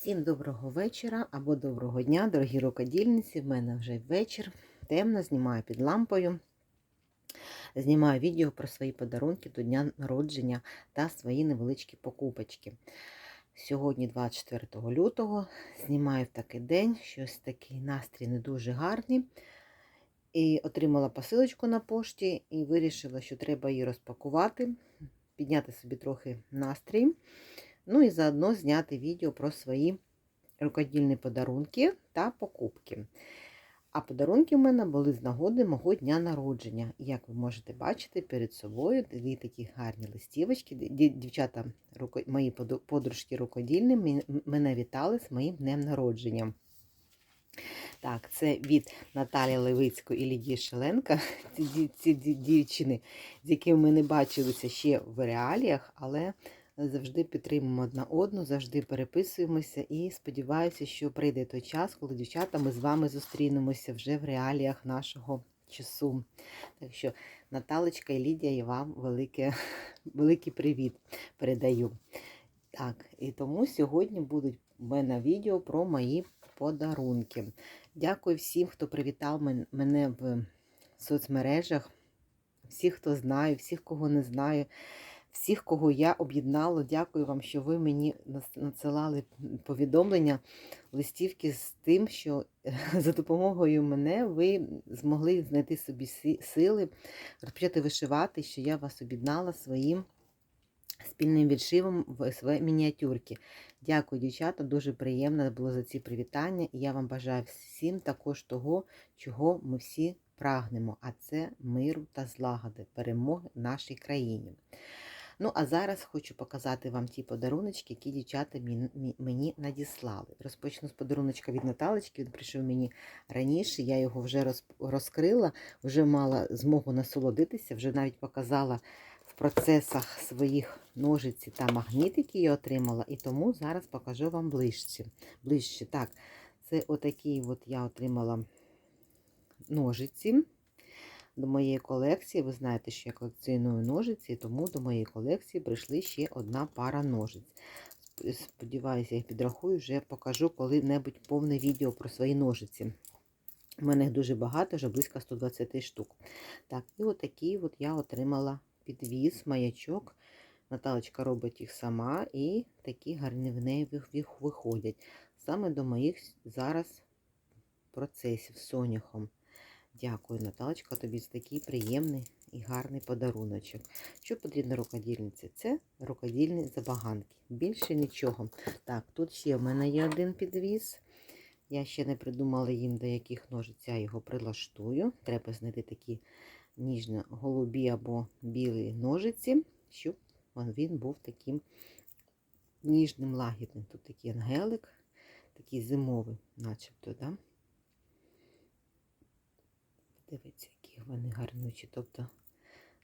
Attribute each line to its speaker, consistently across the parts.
Speaker 1: Всім доброго вечора або доброго дня, дорогі рукодільниці. В мене вже вечір. Темно, знімаю під лампою. Знімаю відео про свої подарунки до дня народження та свої невеличкі покупочки. Сьогодні, 24 лютого, знімаю в такий день, щось такий настрій не дуже гарний. І отримала посилочку на пошті і вирішила, що треба її розпакувати, підняти собі трохи настрій. Ну і заодно зняти відео про свої рукодільні подарунки та покупки. А подарунки в мене були з нагоди мого дня народження. Як ви можете бачити, перед собою дві такі гарні листівочки. Дівчата, мої подружки рукодільні, мене вітали з моїм днем народження. Так, це від Наталі Левицької і Лідії Шеленка. Ці дівчини, з якими ми не бачилися ще в реаліях, але завжди підтримуємо одна одну, завжди переписуємося і сподіваюся, що прийде той час, коли дівчата ми з вами зустрінемося вже в реаліях нашого часу. Так що, Наталочка і Лідія, я вам велике, великий привіт передаю. Так, і тому сьогодні будуть в мене відео про мої подарунки. Дякую всім, хто привітав мене в соцмережах, всіх, хто знає, всіх, кого не знаю всіх, кого я об'єднала. Дякую вам, що ви мені надсилали повідомлення, листівки з тим, що за допомогою мене ви змогли знайти собі сили, розпочати вишивати, що я вас об'єднала своїм. Спільним відшивом в своїй мініатюрки. Дякую, дівчата, дуже приємно було за ці привітання. І я вам бажаю всім також того, чого ми всі прагнемо, а це миру та злагоди, перемоги нашій країні. Ну, а зараз хочу показати вам ті подаруночки, які дівчата мені надіслали. Розпочну з подаруночка від Наталочки. Він прийшов мені раніше, я його вже розкрила, вже мала змогу насолодитися, вже навіть показала в процесах своїх ножиці та магнітики я отримала, і тому зараз покажу вам ближче. ближче. Так, це отакі от я отримала ножиці до моєї колекції. Ви знаєте, що я колекціоную ножиці, тому до моєї колекції прийшли ще одна пара ножиць. Сподіваюся, я їх підрахую, вже покажу коли-небудь повне відео про свої ножиці. У мене їх дуже багато, вже близько 120 штук. Так, і отакий от я отримала підвіз, маячок. Наталочка робить їх сама, і такі гарні в неї виходять. Саме до моїх зараз процесів з соняхом. Дякую, Наталочка, тобі за такий приємний і гарний подаруночок. Що потрібно рукодільниці? Це рукодільні забаганки. Більше нічого. Так, тут ще в мене є один підвіз. Я ще не придумала їм, до яких ножиць я його прилаштую. Треба знайти такі ніжно-голубі або білі ножиці, щоб він був таким ніжним лагідним. Тут такий ангелик, такий зимовий, начебто. Да? Дивіться, які вони гарнючі. Тобто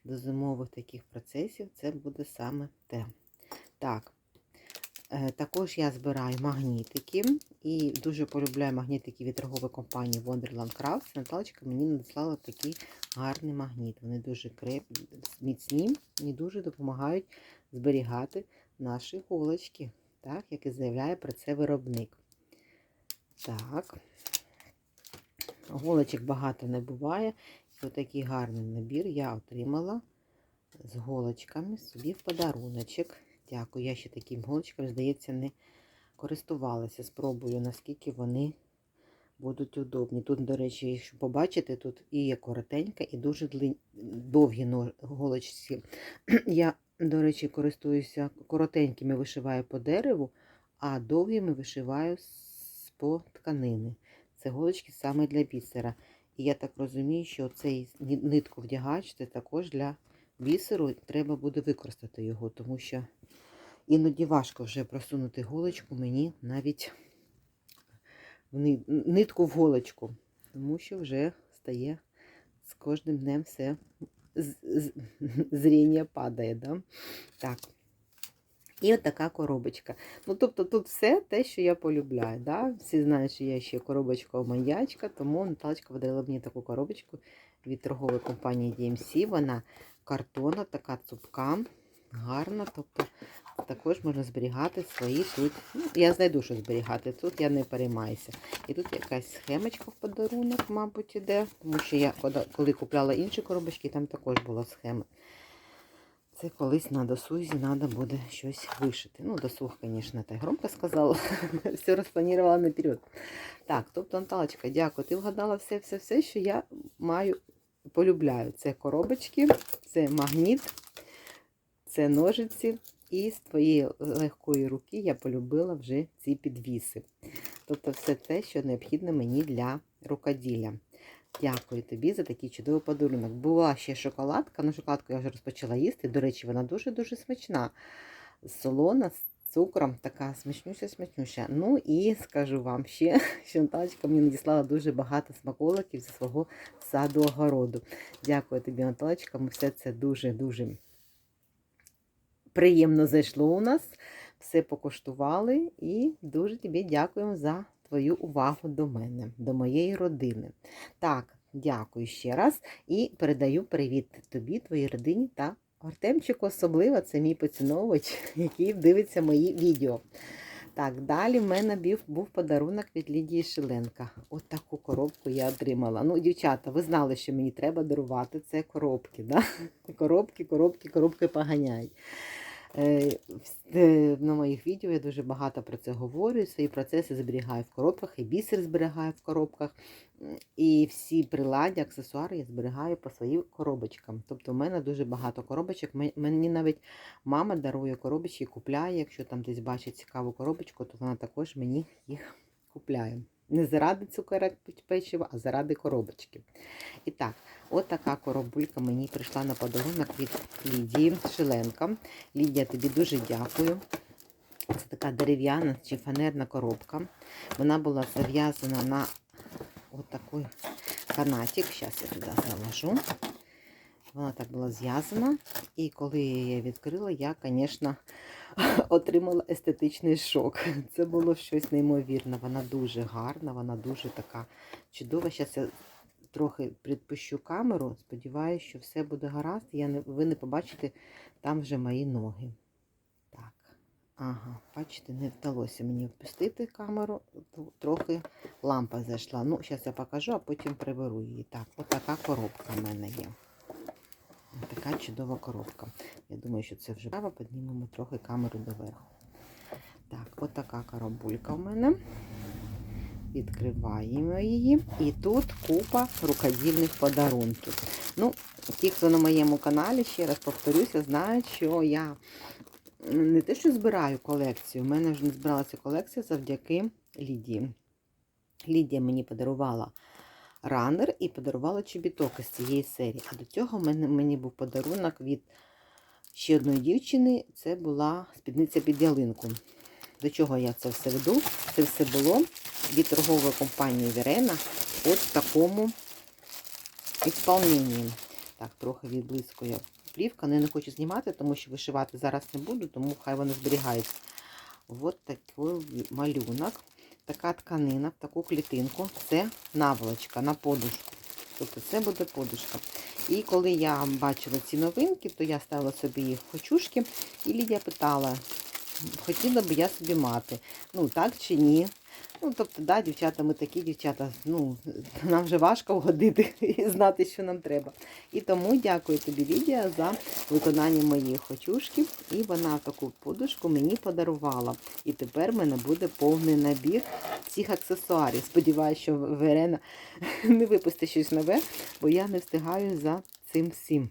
Speaker 1: до зимових таких процесів це буде саме те. Так, е, також я збираю магнітики і дуже полюбляю магнітики від торгової компанії Wonderland Crafts. Наталочка мені надіслала такий гарний магніт. Вони дуже крепкі, міцні і дуже допомагають зберігати наші голочки, так, як і заявляє про це виробник. Так. Голочок багато не буває. І отакий гарний набір я отримала з голочками собі в подаруночок. Дякую. Я ще таким голочками, здається, не користувалася. Спробую, наскільки вони будуть удобні. Тут, до речі, якщо побачите, тут і є коротенька, і дуже довгі голочки. Я, до речі, користуюся коротенькими вишиваю по дереву, а довгими вишиваю по тканини. Це голочки саме для бісера. І я так розумію, що цей нитку вдягач це також для бісеру. Треба буде використати його, тому що іноді важко вже просунути голочку мені навіть нитку в голочку, тому що вже стає з кожним днем все зріння падає. Да? Так. І от така коробочка. Ну, тобто тут все те, що я полюбляю. Да? Всі знають, що я ще коробочка маньячка, тому Наталочка видала мені таку коробочку від торгової компанії DMC. Вона картона, така цупка, гарна. Тобто також можна зберігати свої тут. Ну, я знайду, що зберігати. Тут я не переймаюся. І тут якась схемочка в подарунок, мабуть, іде. Тому що я коли купляла інші коробочки, там також була схема. Це колись на досузі треба буде щось вишити. Ну, досуг, звісно, так громко сказала. все розпланувала наперед. Так, тобто, Наталочка, дякую. Ти вгадала все-все-все, що я маю, полюбляю. Це коробочки, це магніт, це ножиці. І з твоєї легкої руки я полюбила вже ці підвіси. Тобто, все те, що необхідно мені для рукоділля. Дякую тобі за такий чудовий подарунок. Була ще шоколадка, ну шоколадку я вже розпочала їсти. До речі, вона дуже-дуже смачна. Солона з цукром, така смачнюща. Ну і скажу вам ще, що Наталочка мені надіслала дуже багато смаколиків зі свого саду огороду. Дякую тобі, Наталочка. Ми все це дуже-дуже приємно зайшло у нас. Все покуштували і дуже тобі дякуємо за твою увагу до мене, до моєї родини. Так, дякую ще раз і передаю привіт тобі, твоїй родині та Артемчику особливо, це мій поціновувач, який дивиться мої відео. Так, далі в мене був, подарунок від Лідії Шиленка. От таку коробку я отримала. Ну, дівчата, ви знали, що мені треба дарувати це коробки. Да? Коробки, коробки, коробки поганяють. Е, в- На моїх відео я дуже багато про це говорю. Свої процеси зберігаю в коробках, і бісер зберігаю в коробках. І всі приладдя, аксесуари я зберігаю по своїм коробочкам. Тобто в мене дуже багато коробочок. Мені навіть мама дарує коробочки, купляє. Якщо там десь бачить цікаву коробочку, то вона також мені їх купляє. Не заради цукерок печива, а заради коробочки. І так, от така коробулька мені прийшла на подарунок від Лідії Шиленка. Лідія, тобі дуже дякую. Це така дерев'яна чи фанерна коробка. Вона була зав'язана на от такий канатик. Зараз я туди заложу. Вона так була зв'язана. І коли я її відкрила, я, звісно, отримала естетичний шок. Це було щось неймовірне. Вона дуже гарна, вона дуже така чудова. Зараз я трохи підпущу камеру. Сподіваюся, що все буде гаразд. Я не, ви не побачите там вже мої ноги. Так. Ага, бачите, не вдалося мені впустити камеру, трохи лампа зайшла. Ну, зараз я покажу, а потім приберу її. Так, от така коробка в мене є. Така чудова коробка. Я думаю, що це вже право. Піднімемо трохи камеру доверху. Так, от така коробулька в мене. Відкриваємо її. І тут купа рукодільних подарунків. Ну, ті, хто на моєму каналі, ще раз повторюся, знають, що я не те, що збираю колекцію, у мене вже не збиралася колекція завдяки Лідії. Лідія мені подарувала ранер і подарувала чобіток із цієї серії. А до цього мені був подарунок від ще одної дівчини. Це була спідниця під ялинку. До чого я це все веду? Це все було від торгової компанії Верена от в такому ісполненні. Так, трохи відблискує плівка, але я не хочу знімати, тому що вишивати зараз не буду, тому хай воно зберігається. От такий малюнок. Така тканина, в таку клітинку. Це наволочка на подушку. Тобто це буде подушка. І коли я бачила ці новинки, то я ставила собі їх в хочушки, і Лідія питала, хотіла б я собі мати. Ну, так чи ні? Ну, тобто, да, дівчата, ми такі дівчата, ну, нам вже важко вгодити і знати, що нам треба. І тому дякую тобі, Лідія, за виконання моєї хочушки. І вона таку подушку мені подарувала. І тепер в мене буде повний набір цих аксесуарів. Сподіваюся, що Верена не випустить щось нове, бо я не встигаю за цим всім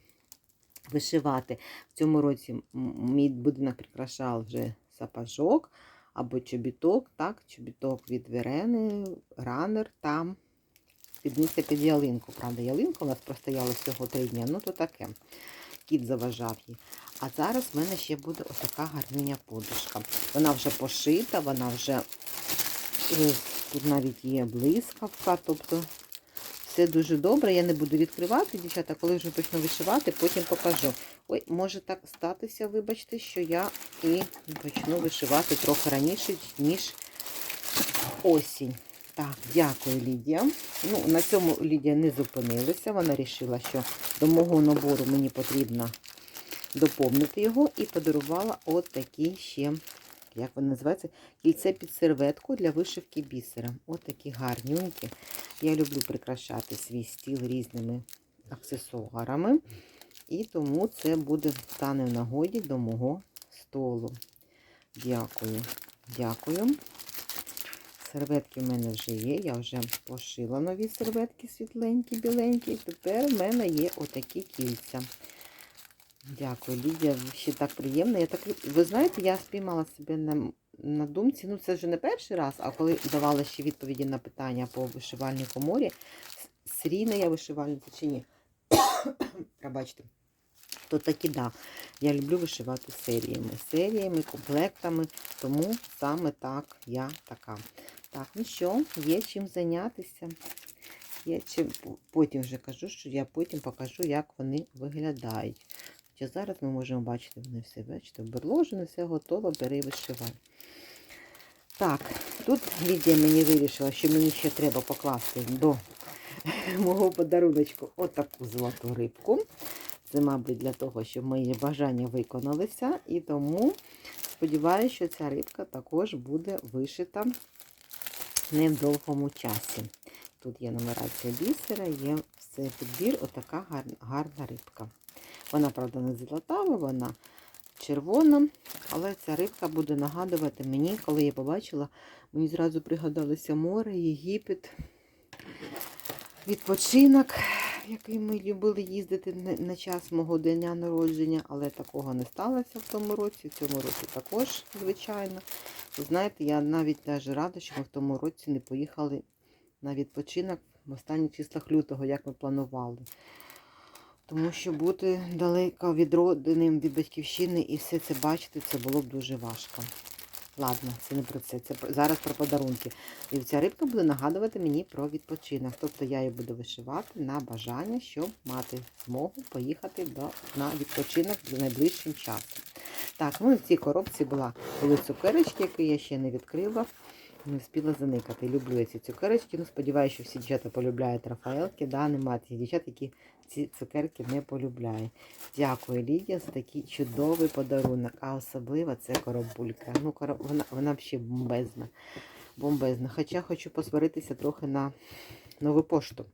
Speaker 1: вишивати. В цьому році мій будинок прикрашав вже сапожок або чобіток, так, чобіток від Верени, ранер там. Спідниця під ялинку. Правда, ялинка у нас простояла всього три дні, ну то таке. Кіт заважав їй. А зараз в мене ще буде отака гарнюня подушка. Вона вже пошита, вона вже е, тут навіть є блискавка, тобто все дуже добре. Я не буду відкривати, дівчата, коли вже почну вишивати, потім покажу. Ой, може так статися, вибачте, що я і почну вишивати трохи раніше, ніж осінь. Так, дякую, Лідія. Ну, на цьому Лідія не зупинилася. Вона вирішила, що до мого набору мені потрібно доповнити його і подарувала от ще, як вони називаються, кільце під серветку для вишивки бісером. От такі. Я люблю прикрашати свій стіл різними аксесуарами. І тому це буде стане в нагоді до мого столу. Дякую. Дякую. Серветки в мене вже є. Я вже пошила нові серветки світленькі, біленькі. Тепер в мене є отакі кільця. Дякую, Лідія. Ще так приємно. Я так, ви знаєте, я спіймала себе на, на думці. Ну, це вже не перший раз, а коли давала ще відповіді на питання по вишивальній коморі, серійна я вишивальниця чи ні? Пробачте. То таки да. Я люблю вишивати серіями, серіями, комплектами, тому саме так я така. Так, ну що, є чим зайнятися. Є чим... Потім вже кажу, що я потім покажу, як вони виглядають. Хоча зараз ми можемо бачити, вони все бачите, оберложено, все готово, бери вишивай. Так, тут Лідія мені вирішила, що мені ще треба покласти до мого подаруночку отаку золоту рибку. Це, мабуть, для того, щоб мої бажання виконалися. І тому сподіваюся, що ця рибка також буде вишита не в довгому часі. Тут є нумерація бісера, є все підбір, отака гарна, рибка. Вона, правда, не золотава, вона червона, але ця рибка буде нагадувати мені, коли я побачила, мені зразу пригадалося море, Єгипет, відпочинок, який ми любили їздити на час мого дня народження, але такого не сталося в тому році. В цьому році також, звичайно. Ви знаєте, я навіть навіть рада, що ми в тому році не поїхали на відпочинок в останніх числах лютого, як ми планували. Тому що бути далеко від родини, від батьківщини і все це бачити, це було б дуже важко. Ладно, це не про це. Це зараз про подарунки. І ця рибка буде нагадувати мені про відпочинок. Тобто я її буду вишивати на бажання, щоб мати змогу поїхати до, на відпочинок за найближчим часом. Так, ну і в цій коробці була, були цукерочки, які я ще не відкрила. Не встигла заникати. Люблю я ці цукерочки. Ну, сподіваюся, що всі дівчата полюбляють Рафаелки. Да, немає тих дівчат, які ці цукерки не полюбляють. Дякую, Лідія, за такий чудовий подарунок. А особливо це коробулька. Ну, короб... вона, вона взагалі бомбезна. бомбезна. Хоча хочу посваритися трохи на нову пошту.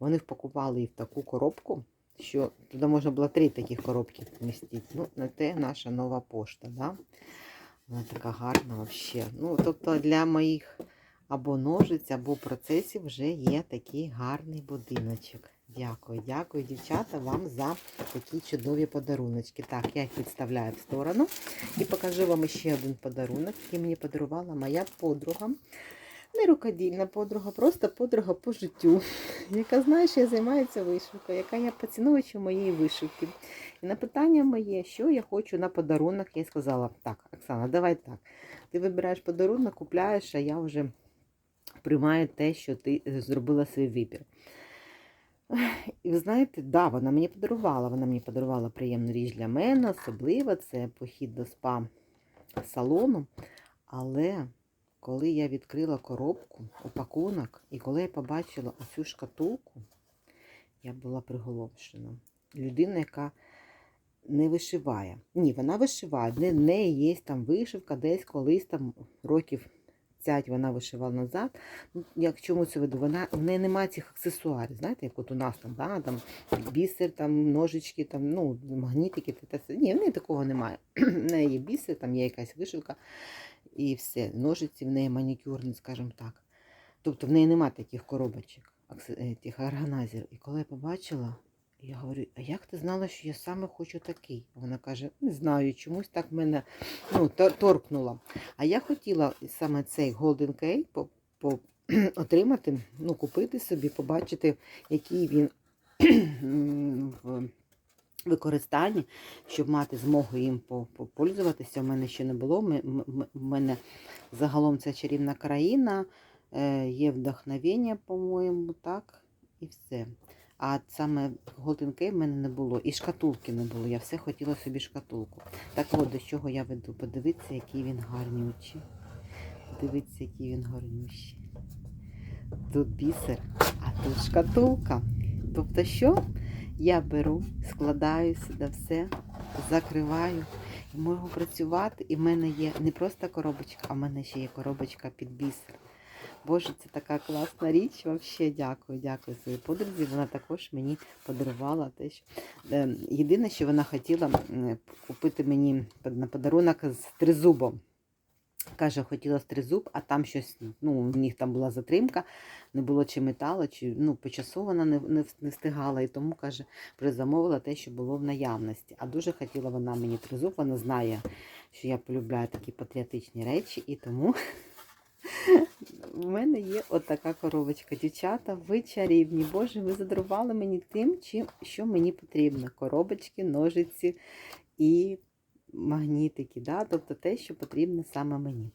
Speaker 1: Вони впакували її в таку коробку, що туди можна було три таких коробки вмістити. Ну, на те наша нова пошта. Да? Вона така гарна взагалі. Ну, тобто для моїх або ножиць, або процесів вже є такий гарний будиночок. Дякую, дякую, дівчата, вам за такі чудові подаруночки. Так, я їх підставляю в сторону і покажу вам ще один подарунок, який мені подарувала моя подруга. Не рукодільна подруга, просто подруга по життю, яка знає, що я займаюся вишивкою, яка є поціновувачем моєї вишивки. І на питання моє, що я хочу на подарунок, я сказала, так, Оксана, давай так. Ти вибираєш подарунок, купляєш, а я вже приймаю те, що ти зробила свій вибір. І ви знаєте, да, вона мені подарувала. Вона мені подарувала приємну річ для мене, особливо це похід до спа-салону. Але коли я відкрила коробку, опакунок, і коли я побачила оцю шкатулку, я була приголомшена. Людина, яка не вишиває. Ні, вона вишиває. В неї є там вишивка, десь колись там років 5 вона вишивала назад. Ну, Як чому це веду? Вона в неї немає цих аксесуарів. Знаєте, як от у нас там, да, там бісер, там ножички, там, ну, магнітики. Та, та, ні, в неї такого немає. В неї є бісер, там є якась вишивка і все. Ножиці в неї манікюрні, скажімо так. Тобто в неї немає таких коробочок, тих органайзерів. І коли я побачила, я говорю, а як ти знала, що я саме хочу такий? Вона каже, не знаю, чомусь так мене ну, торкнула. А я хотіла саме цей Golden Key по, по, отримати, ну, купити собі, побачити, який він в використанні, щоб мати змогу їм попользуватися. У мене ще не було. У мене загалом це чарівна країна, е, є вдохновення, по-моєму, так, і все. А саме голденкей в мене не було. І шкатулки не було. Я все хотіла собі шкатулку. Так от, до чого я веду. Подивіться, який він гарнючий. Подивіться, який він гарнющий. Тут бісер, а тут шкатулка. Тобто що? Я беру, складаю сюди все, закриваю і можу працювати. І в мене є не просто коробочка, а в мене ще є коробочка під бісер. Боже, це така класна річ. Взагалі дякую, дякую своїй подрузі. Вона також мені подарувала те, що Е, єдине, що вона хотіла купити мені на подарунок з тризубом. Каже, хотіла з тризуб, а там щось, ну, у них там була затримка, не було чи металу, чи ну, по часу вона не, не, не встигала, і тому, каже, призамовила те, що було в наявності. А дуже хотіла вона мені тризуб, вона знає, що я полюбляю такі патріотичні речі, і тому в мене є отака коробочка. Дівчата, ви чарівні. Боже, ви задарували мені тим, чим, що мені потрібно. Коробочки, ножиці і магнітики. Да? Тобто те, що потрібно саме мені.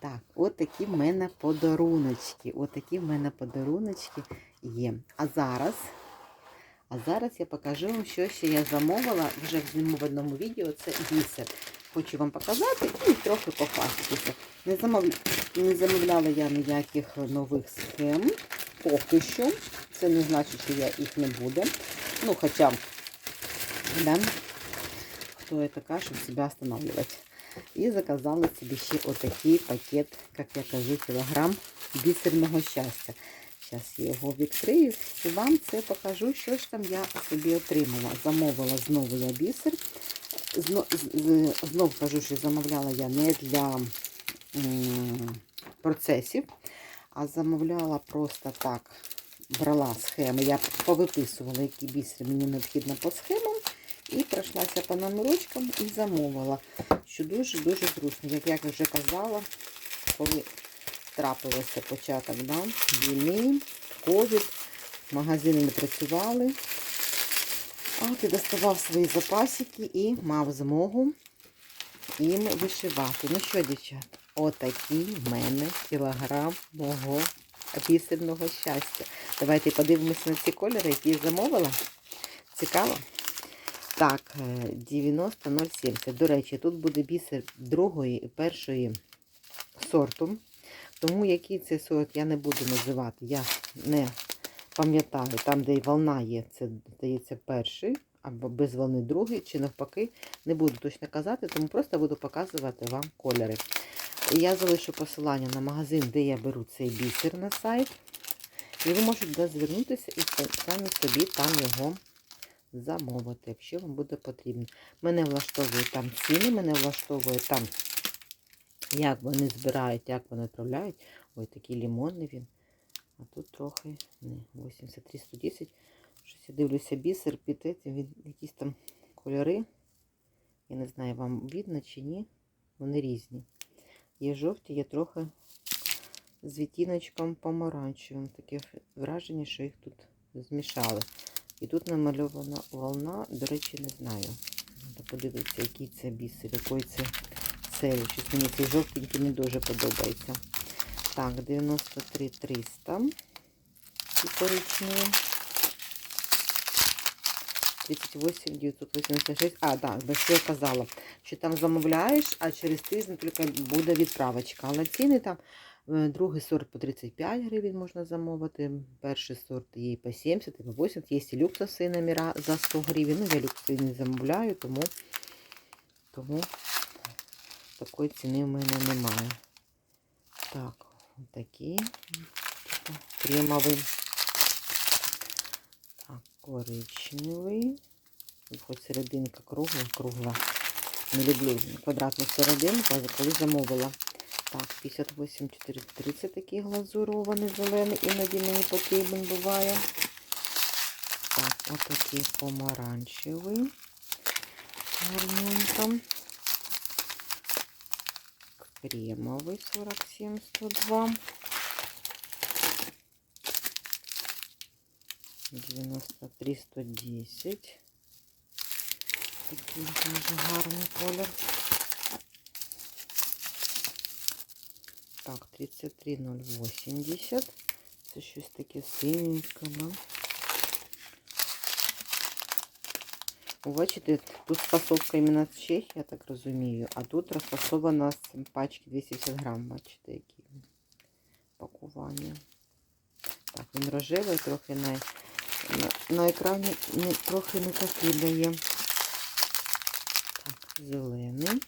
Speaker 1: Так, от такі в мене подаруночки. От такі в мене подаруночки є. А зараз. А зараз я покажу вам, що ще я замовила вже в одному відео. Це бісер. Хочу вам показати і трохи похвастатися. Не, замов... не замовляла я ніяких нових схем. Поки що. Це не значить, що я їх не буде. Ну, хоча, да, хто я така, щоб себе останавливать. І заказала собі ще отакий пакет, як я кажу, кілограм бісерного щастя. Зараз я його відкрию і вам це покажу, що ж там я собі отримала. Замовила знову я бісер. Знов кажу, що замовляла я не для процесів, а замовляла просто так, брала схеми. Я повиписувала, які бісери мені необхідно по схемам. І пройшлася по номерочкам і замовила, що дуже-дуже зручно. Як я вже казала, коли трапилося початок війни, ковід, магазини не працювали. Ти доставав свої запасики і мав змогу їм вишивати. Ну що, дівчат, отакий в мене кілограм мого бісерного щастя. Давайте подивимося на ці кольори, які я замовила. Цікаво? Так, е, 90070. До речі, тут буде бісер другої і першої сорту. Тому який це сорт я не буду називати. Я не пам'ятаю, там, де і волна є, це здається перший, або без волни другий, чи навпаки, не буду точно казати, тому просто буду показувати вам кольори. Я залишу посилання на магазин, де я беру цей бісер на сайт. І ви можете звернутися і самі собі там його замовити, якщо вам буде потрібно. Мене влаштовує там ціни, мене влаштовує там, як вони збирають, як вони відправляють. Ой, такий лимонний він. А тут трохи, не, 83, 110. Щось я дивлюся, бісер під він якісь там кольори. Я не знаю, вам видно чи ні. Вони різні. Є жовті, є трохи з відтіночком помаранчевим. Таке враження, що їх тут змішали. І тут намальована волна, до речі, не знаю. Треба подивитися, який це бісер, який це серії. Щось мені цей жовтенький не дуже подобається. Так, 93 300. І коричневі. 38 986. А, так, бо що я казала, що там замовляєш, а через тиждень тільки буде відправочка. Але ціни там е, другий сорт по 35 гривень можна замовити. Перший сорт є по 70, і по 80. Є і люксові номера за 100 гривень. Ну, я люксові не замовляю, тому, тому такої ціни в мене немає. Так, такі. Кремовий. Так, коричневий. Тут Хоч серединка кругла, кругла. Не люблю квадратну серединку, а коли замовила. Так, 58 430 такий глазурований зелений, іноді мені потрібен буває. Так, отакий помаранчевий. Гарненько. Кремовий 47 102. 93 110. Такий дуже гарний колір. Так, 33 080. Це щось таке синеньке, да? Бачите, тут спасовка іменно з Чехії, я так розумію, а тут розфасована з пачки 250 грам, бачите, які пакування. Так, він рожевий, трохи на, на, на екрані не, трохи не такий дає. зелений.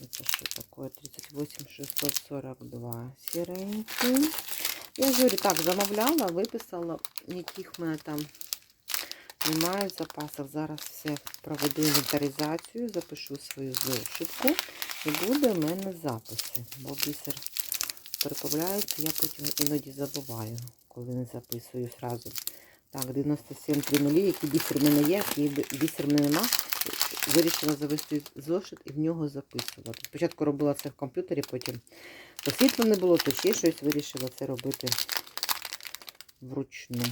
Speaker 1: Это что такое? 38 642 сіренький. Я говорю, так, замовляла, виписала, яких мене там немає в запасах. Зараз все проведу інвентаризацію, запишу свою зошитку і буде в мене записи. Бо бісер переправляється, я потім іноді забуваю, коли не записую зразу. Так, 97 який бісер в мене є, який бісер в мене нема. Вирішила завести зошит і в нього записувати. Спочатку робила це в комп'ютері, потім то світла не було, то ще щось вирішила це робити вручну.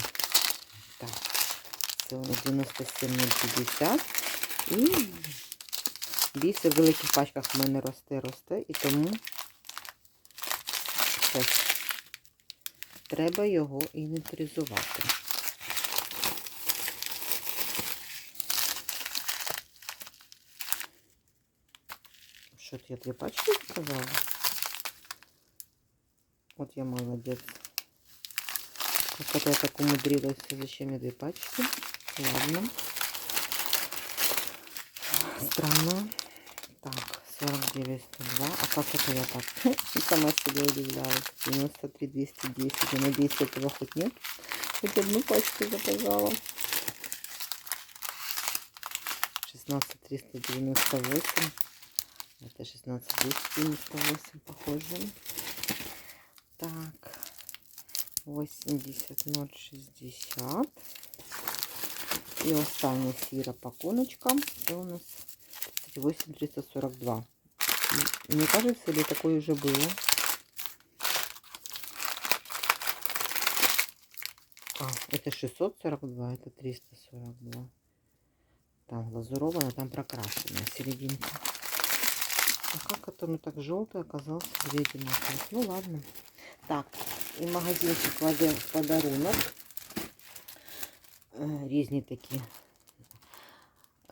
Speaker 1: Так, це 97050. І бісер в великих пачках в мене росте, росте, і тому ось, треба його інвентаризувати. Что я две пачки сказала? Вот я молодец. Как я так умудрилась? Зачем я две пачки? Ладно. Странно. Так, 49, 102. А как это я так? Сама себе удивляюсь. 93, 210. Я надеюсь, этого хоть нет. Хоть одну пачку заказала. 16, 398. Это 16 298 похоже. Так. 80 060. І остання сіра пакуночка. Це у нас 38 342. Мне кажется, или такое уже было. А, это 642, это 342. Там глазурованная, там прокрашенная серединка. А как это ну так желтый оказался вредина? Ну ладно. Так, і магазинчик кладе в подарунок. Е, Різні такі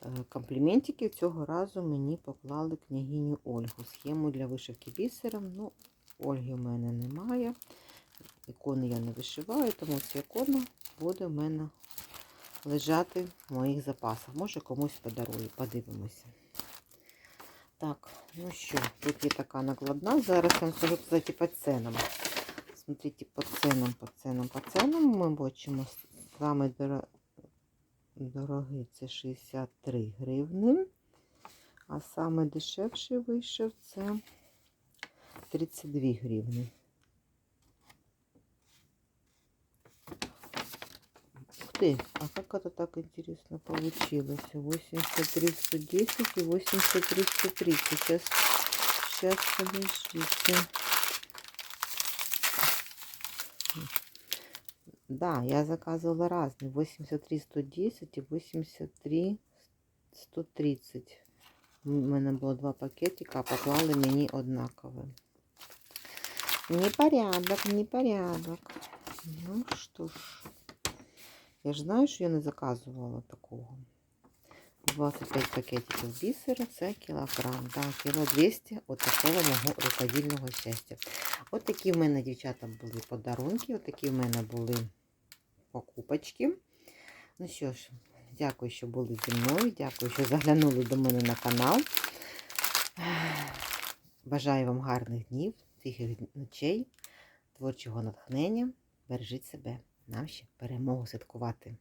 Speaker 1: е, компліментики. Цього разу мені поклали княгиню Ольгу. Схему для вишивки бісером. Ну, Ольги в мене немає. Ікони я не вишиваю, тому ця ікона буде в мене лежати в моїх запасах. Може комусь подарую, подивимося. Так, ну що, тут є така накладна. Зараз я вам скажу, кстати, по ценам. Смотрите, по ценам, по ценам, по ценам ми бачимо саме дорогий це 63 гривни. А саме дешевший вийшов це 32 гривни. Ух ты, а как это так интересно получилось? 83 110 и 83 130. Сейчас, сейчас, подождите. Да, я заказывала разные. 83 110 и 83 130. У мене було два пакетика, а поклали мені однакові. Непорядок, непорядок. Ну що ж. Я ж знаю, що я не заказувала такого. 25 пакетиків бісера, це кілограм. Да, кіло 200 от такого мого рукодільного щастя. От такі в мене, дівчата, були подарунки, от такі в мене були покупочки. Ну що ж, дякую, що були зі мною. Дякую, що заглянули до мене на канал. Бажаю вам гарних днів, тихих ночей, творчого натхнення. Бережіть себе. Нам ще перемогу святкувати.